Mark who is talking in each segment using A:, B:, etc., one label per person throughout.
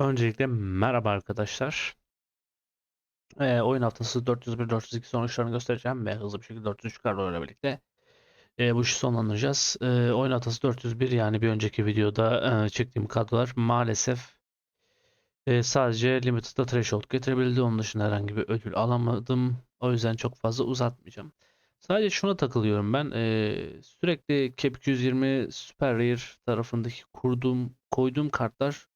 A: Öncelikle merhaba arkadaşlar. Eee, oyun haftası 401-402 sonuçlarını göstereceğim ve hızlı bir şekilde 403 kadroyla birlikte eee, bu işi sonlandıracağız. Eee, oyun haftası 401 yani bir önceki videoda eee, çektiğim kadrolar maalesef eee, sadece Limited'da Threshold getirebildi. Onun dışında herhangi bir ödül alamadım. O yüzden çok fazla uzatmayacağım. Sadece şuna takılıyorum ben. eee, sürekli Cap 220 Super Rare tarafındaki kurduğum, koyduğum kartlar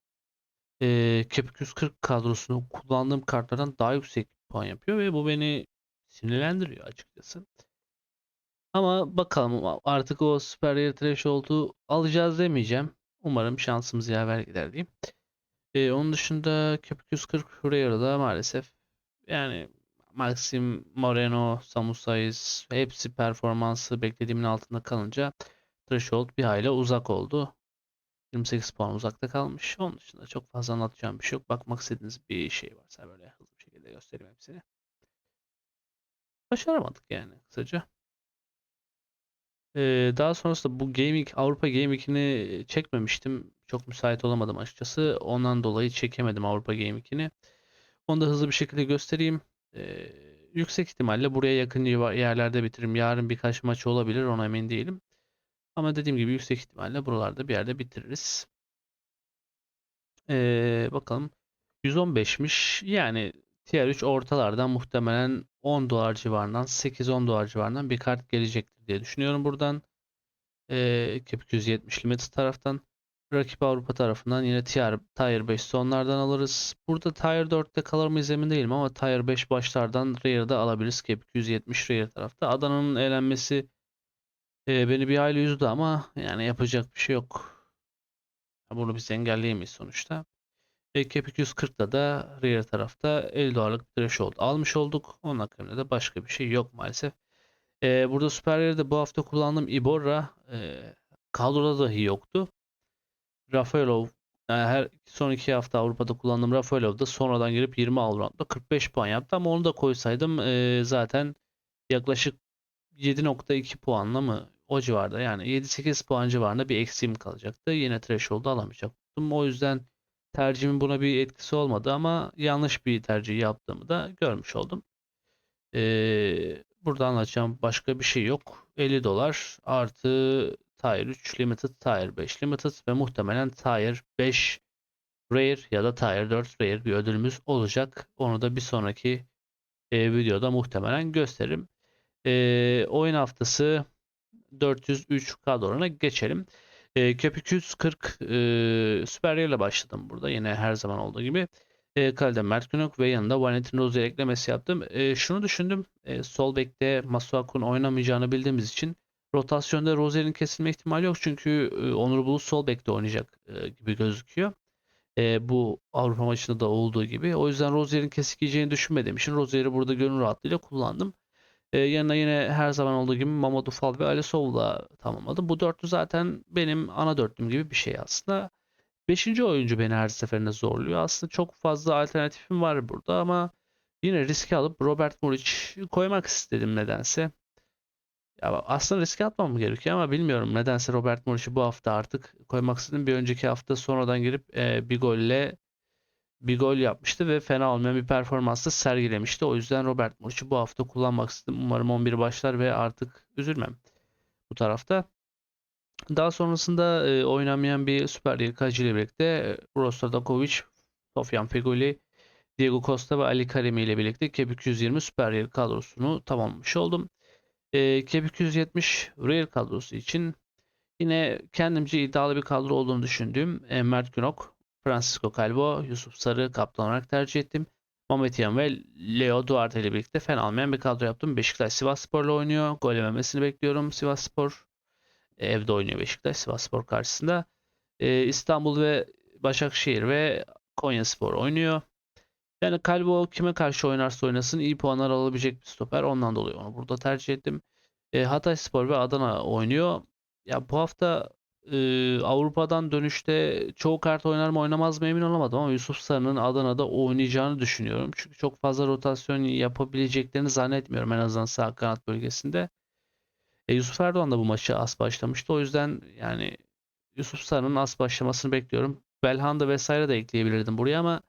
A: Eee, Cap 240 kadrosunu kullandığım kartlardan daha yüksek puan yapıyor ve bu beni sinirlendiriyor açıkçası. Ama bakalım artık o Super Rare Threshold'u alacağız demeyeceğim. Umarım şansımız yaver gider diyeyim. Eee, onun dışında Cap 240 Rare'da maalesef yani Maxim, Moreno, Samusaiz hepsi performansı beklediğimin altında kalınca Threshold bir hayli uzak oldu. 28 puan uzakta kalmış. Onun dışında çok fazla anlatacağım bir şey yok. Bakmak istediğiniz bir şey varsa böyle hızlı bir şekilde göstereyim hepsini. Başaramadık yani kısaca. Ee, daha sonrasında bu Gaming Avrupa Gaming'ini çekmemiştim. Çok müsait olamadım açıkçası. Ondan dolayı çekemedim Avrupa Gaming'ini. Onu da hızlı bir şekilde göstereyim. Ee, yüksek ihtimalle buraya yakın yerlerde bitiririm. Yarın birkaç maç olabilir ona emin değilim. Ama dediğim gibi yüksek ihtimalle buralarda bir yerde bitiririz. Ee, bakalım. 115'miş. Yani tier 3 ortalardan muhtemelen 10 dolar civarından 8-10 dolar civarından bir kart gelecektir diye düşünüyorum buradan. Ee, Cap 270 limit taraftan. Rakip Avrupa tarafından yine tier, tier 5 sonlardan alırız. Burada tier 4'te kalır mıyız emin değilim ama tier 5 başlardan Rare'da alabiliriz. Cap 270 Rare tarafta. Adana'nın eğlenmesi e, beni bir hayli üzdü ama yani yapacak bir şey yok. Bunu biz engelleyemeyiz sonuçta. E, 240'da da rear tarafta 50 dolarlık threshold almış olduk. Onun hakkında da başka bir şey yok maalesef. E, burada Super Rare'de bu hafta kullandığım Iborra e, kadroda dahi yoktu. Rafaelov yani her son iki hafta Avrupa'da kullandığım Rafaelov da sonradan girip 20 all 45 puan yaptı ama onu da koysaydım e, zaten yaklaşık 7.2 puanla mı o civarda yani 7-8 puan civarında bir eksiğim kalacaktı. Yine threshold'u alamayacaktım. O yüzden tercihimin buna bir etkisi olmadı ama yanlış bir tercih yaptığımı da görmüş oldum. Ee, burada anlatacağım başka bir şey yok. 50 dolar artı Tire 3 Limited, Tire 5 Limited ve muhtemelen Tire 5 Rare ya da Tire 4 Rare bir ödülümüz olacak. Onu da bir sonraki e, videoda muhtemelen gösteririm. E, oyun haftası 403 kadrona geçelim. E, Cap 240 e, Süper ile başladım burada. Yine her zaman olduğu gibi. E, kalede Mert Günok ve yanında Valentin Rozier eklemesi yaptım. E, şunu düşündüm. E, sol bekte Masuaku'nun oynamayacağını bildiğimiz için rotasyonda Rozier'in kesilme ihtimali yok. Çünkü e, Onur Bulut sol bekte oynayacak e, gibi gözüküyor. E, bu Avrupa maçında da olduğu gibi. O yüzden Rozier'in kesik yiyeceğini düşünmediğim için Rozier'i burada gönül rahatlığıyla kullandım. E, yanına yine her zaman olduğu gibi Mamadou Fall ve Alisov'la tamamladım. Bu dörtlü zaten benim ana dörtlüm gibi bir şey aslında. Beşinci oyuncu beni her seferinde zorluyor. Aslında çok fazla alternatifim var burada ama yine riski alıp Robert Muric koymak istedim nedense. Ya aslında riske atmam gerekiyor ama bilmiyorum nedense Robert Muric'i bu hafta artık koymak istedim. Bir önceki hafta sonradan girip e, bir golle bir gol yapmıştı ve fena olmayan bir performansı sergilemişti. O yüzden Robert Muric'i bu hafta kullanmak istedim. Umarım 11 başlar ve artık üzülmem bu tarafta. Daha sonrasında e, oynamayan bir Süper Lig kaleci ile birlikte e, Rostodakovic, Sofyan Feguli, Diego Costa ve Ali Karimi ile birlikte Kep 220 Süper Lig kadrosunu tamamlamış oldum. E, Kep 270 Real kadrosu için yine kendimce iddialı bir kadro olduğunu düşündüğüm e, Mert Günok, Francisco Calvo, Yusuf Sarı kaptan olarak tercih ettim. Mehmet Yan ve Leo Duarte ile birlikte fena olmayan bir kadro yaptım. Beşiktaş Sivas Spor'la oynuyor. Gol yememesini bekliyorum Sivas Spor. Evde oynuyor Beşiktaş Sivas Spor karşısında. Ee, İstanbul ve Başakşehir ve Konya Spor oynuyor. Yani Calvo kime karşı oynarsa oynasın iyi puanlar alabilecek bir stoper. Ondan dolayı onu burada tercih ettim. E, Hatay Spor ve Adana oynuyor. Ya bu hafta e, Avrupa'dan dönüşte çoğu kart oynar mı oynamaz mı emin olamadım ama Yusuf Sarı'nın Adana'da oynayacağını düşünüyorum. Çünkü çok fazla rotasyon yapabileceklerini zannetmiyorum en azından sağ kanat bölgesinde. E, Yusuf Erdoğan da bu maçı as başlamıştı. O yüzden yani Yusuf Sarı'nın as başlamasını bekliyorum. Belhanda vesaire de ekleyebilirdim buraya ama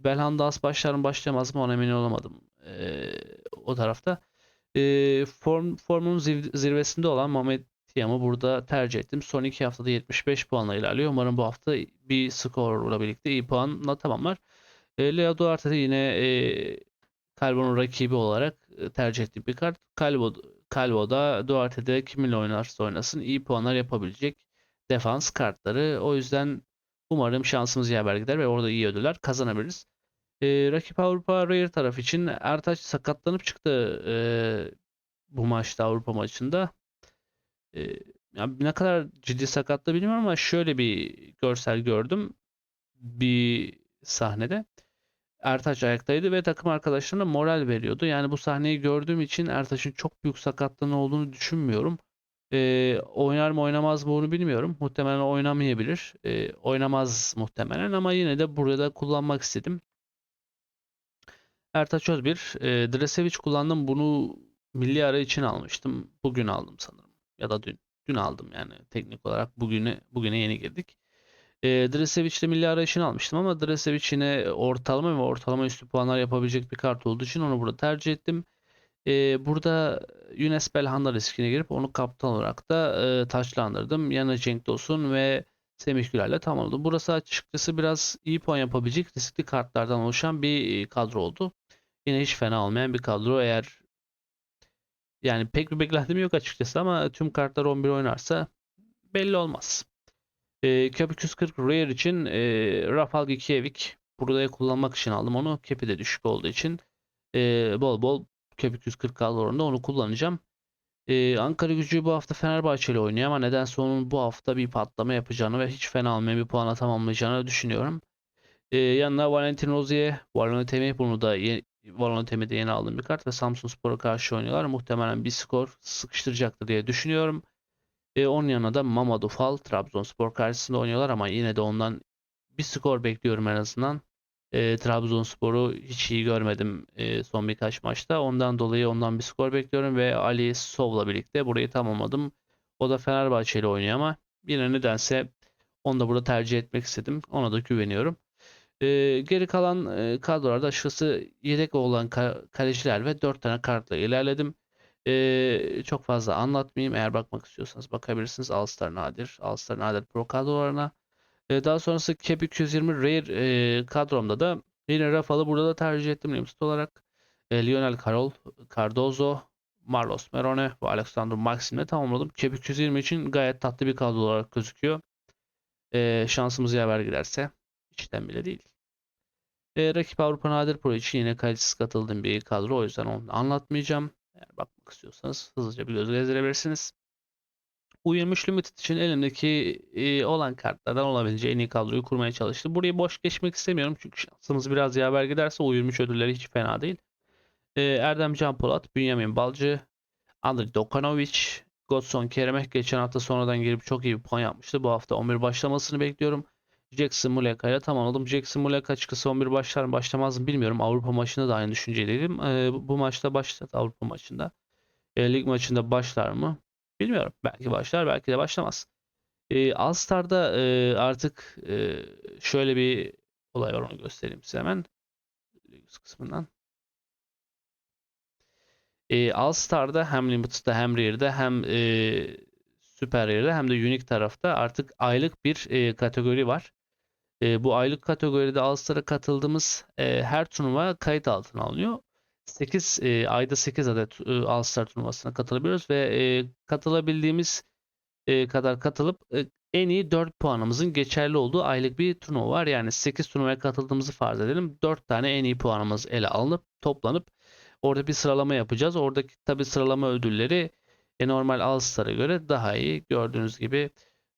A: Belhanda az başlar mı başlamaz mı ona emin olamadım ee, o tarafta. Ee, form, formun zirvesinde olan Mehmet Tiam'ı burada tercih ettim. Son iki haftada 75 puanla ilerliyor. Umarım bu hafta bir skorla birlikte iyi puanla tamamlar. E, Leo Duarte yine e, Calvo'nun rakibi olarak e, tercih ettiğim bir kart. Calvo, Calvo da Duarte'de kiminle oynarsa oynasın iyi puanlar yapabilecek defans kartları. O yüzden umarım şansımız yaver gider ve orada iyi ödüller kazanabiliriz. E, rakip Avrupa Rare taraf için Ertaç sakatlanıp çıktı e, bu maçta Avrupa maçında. E, ya ne kadar ciddi sakatlı bilmiyorum ama şöyle bir görsel gördüm bir sahnede. Ertaç ayaktaydı ve takım arkadaşlarına moral veriyordu. Yani bu sahneyi gördüğüm için Ertaç'ın çok büyük sakatlığının olduğunu düşünmüyorum. Ee, oynar mı oynamaz mı onu bilmiyorum. Muhtemelen oynamayabilir. Ee, oynamaz muhtemelen ama yine de burada kullanmak istedim. Ertaç Özbir. E, Dresevic kullandım. Bunu milli ara için almıştım. Bugün aldım sanırım. Ya da dün. Dün aldım yani teknik olarak bugüne bugüne yeni girdik. E, Dresevic ile milli ara için almıştım ama Dresevic ortalama ve ortalama üstü puanlar yapabilecek bir kart olduğu için onu burada tercih ettim. E, burada Younes Belhanda riskine girip onu kaptan olarak da e, taçlandırdım. Yanına Cenk Tosun ve Semih Güler'le tamamladım. Burası açıkçası biraz iyi puan yapabilecek riskli kartlardan oluşan bir kadro oldu. Yine hiç fena olmayan bir kadro eğer yani pek bir beklentim yok açıkçası ama tüm kartlar 11 oynarsa belli olmaz. E, Cap 240 Rare için e, Rafal Gikiewicz burada kullanmak için aldım onu. Cap'i de düşük olduğu için e, bol bol Cap 240 oranında onu kullanacağım. Ee, Ankara gücü bu hafta Fenerbahçe ile oynuyor ama nedense onun bu hafta bir patlama yapacağını ve hiç fena olmayan bir puana tamamlayacağını düşünüyorum. Ee, yanına Valentin Rozier, Valentemi bunu da yeni, Valentemi de yeni aldığım bir kart ve Samsun Spor'a karşı oynuyorlar. Muhtemelen bir skor sıkıştıracaktır diye düşünüyorum. Ee, onun yanına da Mamadou Fall Trabzonspor karşısında oynuyorlar ama yine de ondan bir skor bekliyorum en azından. E, Trabzonspor'u hiç iyi görmedim e, son birkaç maçta. Ondan dolayı ondan bir skor bekliyorum ve Ali Sov'la birlikte burayı tamamladım. O da Fenerbahçe ile oynuyor ama yine nedense onu da burada tercih etmek istedim. Ona da güveniyorum. E, geri kalan e, kadrolarda açıkçası yedek olan ka- kaleciler ve 4 tane kartla ilerledim. E, çok fazla anlatmayayım. Eğer bakmak istiyorsanız bakabilirsiniz. All-Star Nadir, All-Star Nadir Pro kadrolarına. E, daha sonrası Cap 220 Rare e, kadromda da yine Rafal'ı burada da tercih ettim limit olarak. E, Lionel Carol, Cardozo, Marlos Merone ve Alexander Maxim'le tamamladım. Cap 220 için gayet tatlı bir kadro olarak gözüküyor. E, şansımız yaver giderse içten bile değil. E, rakip Avrupa Nadir Pro için yine kalitesiz katıldığım bir kadro. O yüzden onu anlatmayacağım. Eğer bakmak istiyorsanız hızlıca bir göz gezdirebilirsiniz. U23 Limited için elimdeki e, olan kartlardan olabileceği en iyi kadroyu kurmaya çalıştım. Burayı boş geçmek istemiyorum çünkü şansımız biraz yaver giderse U23 ödülleri hiç fena değil. E, Erdem Can Polat, Bünyamin Balcı, Andriy Dokanovic, Godson Keremeh geçen hafta sonradan girip çok iyi bir puan yapmıştı. Bu hafta 11 başlamasını bekliyorum. Jackson Muleka ile tamamladım. Jackson Muleka açıkçası 11 başlar mı başlamaz mı bilmiyorum. Avrupa maçında da aynı düşüncedeydim. E, bu maçta başladı Avrupa maçında. E, lig maçında başlar mı? Bilmiyorum. Belki başlar, belki de başlamaz. E, All Star'da e, artık e, şöyle bir olay var onu göstereyim size hemen. Kısmından. E, All Star'da hem Limited'da hem Rare'de hem e, Super Rare'de hem de Unique tarafta artık aylık bir e, kategori var. E, bu aylık kategoride All Star'a katıldığımız e, her turnuva kayıt altına alınıyor. 8 e, ayda 8 adet e, All Star turnuvasına katılabiliyoruz ve e, katılabildiğimiz e, kadar katılıp e, en iyi 4 puanımızın geçerli olduğu aylık bir turnuva var. Yani 8 turnuvaya katıldığımızı farz edelim. 4 tane en iyi puanımız ele alınıp toplanıp orada bir sıralama yapacağız. Oradaki tabi sıralama ödülleri e, normal All göre daha iyi. Gördüğünüz gibi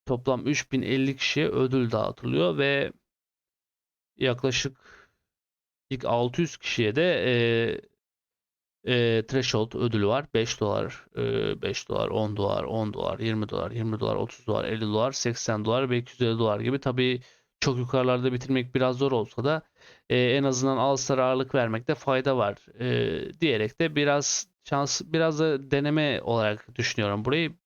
A: toplam 3050 kişiye ödül dağıtılıyor ve yaklaşık ilk 600 kişiye de e, e, threshold ödülü var. 5 dolar, e, 5 dolar, 10 dolar, 10 dolar, 20 dolar, 20 dolar, 30 dolar, 50 dolar, 80 dolar ve 250 dolar gibi. Tabii çok yukarılarda bitirmek biraz zor olsa da e, en azından All Star ağırlık vermekte fayda var e, diyerek de biraz şans, biraz da deneme olarak düşünüyorum burayı.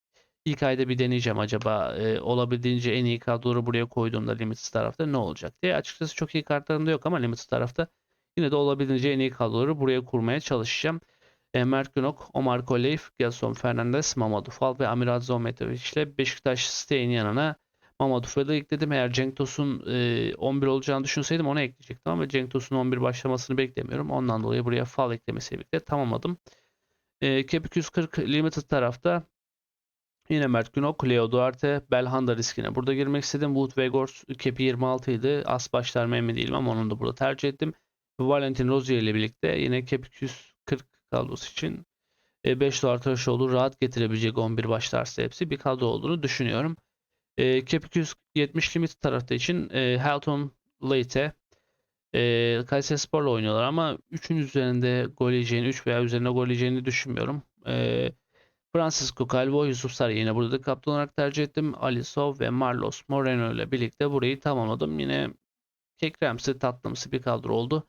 A: İlk ayda bir deneyeceğim acaba e, olabildiğince en iyi kadroları buraya koyduğumda Limited tarafta ne olacak diye. Açıkçası çok iyi kartlarım da yok ama Limited tarafta yine de olabildiğince en iyi kadroları buraya kurmaya çalışacağım. E, Mert Günok, Omar Koleif, Gelson Fernandes, Mamadou Fall ve Amiral Zometovic ile Beşiktaş Steyn yanına Mamadou Fall'ı ekledim. Eğer Cenk Tosun e, 11 olacağını düşünseydim onu ekleyecektim ama Cenk Tosun'un 11 başlamasını beklemiyorum. Ondan dolayı buraya Fall eklemesiyle birlikte tamamladım. E, Cap 240 Limited tarafta Yine Mert Günok, Leo Duarte, Belhanda riskine burada girmek istedim. Wood Weghorst cap'i 26 idi. As başlar mı emin değilim ama onu da burada tercih ettim. Valentin Rozier ile birlikte yine cap 240 kadrosu için 5 dolar threshold'u rahat getirebilecek 11 başlarsa hepsi bir kadro olduğunu düşünüyorum. E, cap 270 limit tarafta için e, Helton Leite e, Kayseri Spor'la oynuyorlar ama 3'ün üzerinde gol yiyeceğini, 3 veya üzerine gol yiyeceğini düşünmüyorum. E, Francisco Calvo, Yusuf Sarı yine burada da kaptan olarak tercih ettim. Alisov ve Marlos Moreno ile birlikte burayı tamamladım. Yine kekremsi tatlımsı bir kadro oldu.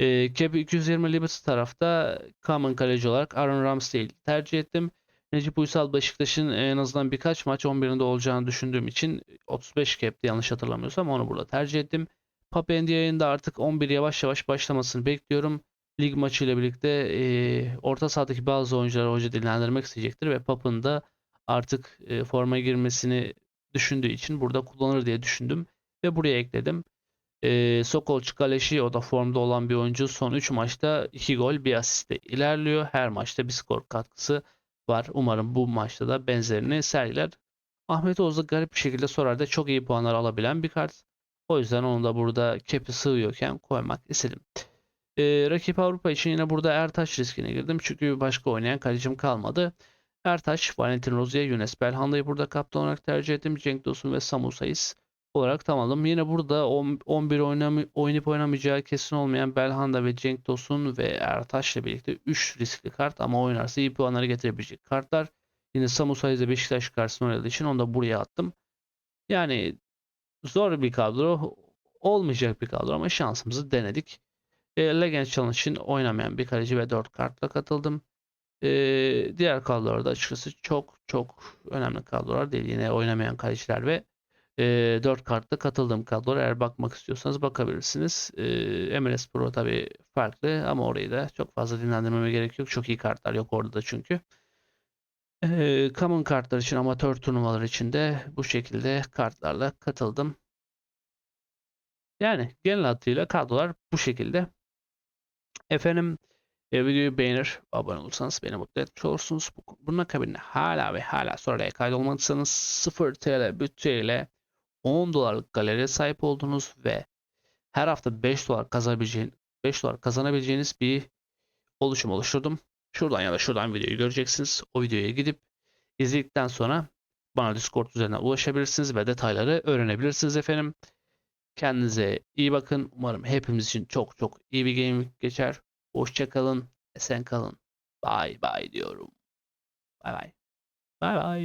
A: E, Cap 220 Liberty tarafta Common kaleci olarak Aaron Ramsdale tercih ettim. Necip Uysal Beşiktaş'ın en azından birkaç maç 11'inde olacağını düşündüğüm için 35 cap'ti yanlış hatırlamıyorsam onu burada tercih ettim. Pape Ndiaye'nin de artık 11 yavaş yavaş başlamasını bekliyorum lig maçıyla birlikte e, orta sahadaki bazı oyuncuları hoca dinlendirmek isteyecektir ve Pap'ın da artık e, formaya girmesini düşündüğü için burada kullanır diye düşündüm ve buraya ekledim. E, Sokol Çikaleşi o da formda olan bir oyuncu. Son 3 maçta 2 gol bir asiste ilerliyor. Her maçta bir skor katkısı var. Umarım bu maçta da benzerini sergiler. Ahmet Oğuz da garip bir şekilde Sorar'da çok iyi puanlar alabilen bir kart. O yüzden onu da burada kepi sığıyorken koymak istedim. Ee, rakip Avrupa için yine burada Ertaş riskine girdim. Çünkü başka oynayan kalecim kalmadı. Ertaş, Valentin Rozier, Yunus Belhanda'yı burada kaptan olarak tercih ettim. Cenk Tosun ve Samu Sayıs olarak tamamladım. Yine burada 11 oynam oynayıp oynamayacağı kesin olmayan Belhanda ve Cenk Tosun ve Ertaş ile birlikte 3 riskli kart ama oynarsa iyi puanları getirebilecek kartlar. Yine Samu Sayıs ve Beşiktaş karşısında oynadığı için onu da buraya attım. Yani zor bir kadro. Olmayacak bir kadro ama şansımızı denedik. E, Legends Challenge için oynamayan bir kaleci ve 4 kartla katıldım. E, diğer kadrolarda açıkçası çok çok önemli kadrolar değil. Yine oynamayan kaleciler ve e, 4 kartla katıldığım kadrolar. Eğer bakmak istiyorsanız bakabilirsiniz. E, MLS Pro tabi farklı ama orayı da çok fazla dinlendirmeme gerek yok. Çok iyi kartlar yok orada da çünkü. E, common kartlar için amatör turnuvalar için de bu şekilde kartlarla katıldım. Yani genel hatlarıyla kadrolar bu şekilde. Efendim e, videoyu beğenir, abone olursanız beni mutlu etmiş olursunuz. Bunun akabinde hala ve hala sonraya kaydolmadıysanız 0 TL bütçeyle 10 dolarlık galeriye sahip oldunuz ve her hafta 5 dolar kazanabileceğiniz 5 dolar kazanabileceğiniz bir oluşum oluşturdum. Şuradan ya da şuradan videoyu göreceksiniz. O videoya gidip izledikten sonra bana Discord üzerinden ulaşabilirsiniz ve detayları öğrenebilirsiniz efendim. Kendinize iyi bakın. Umarım hepimiz için çok çok iyi bir game geçer. Hoşça kalın. Esen kalın. Bye bye diyorum. Bye bye. Bye bye.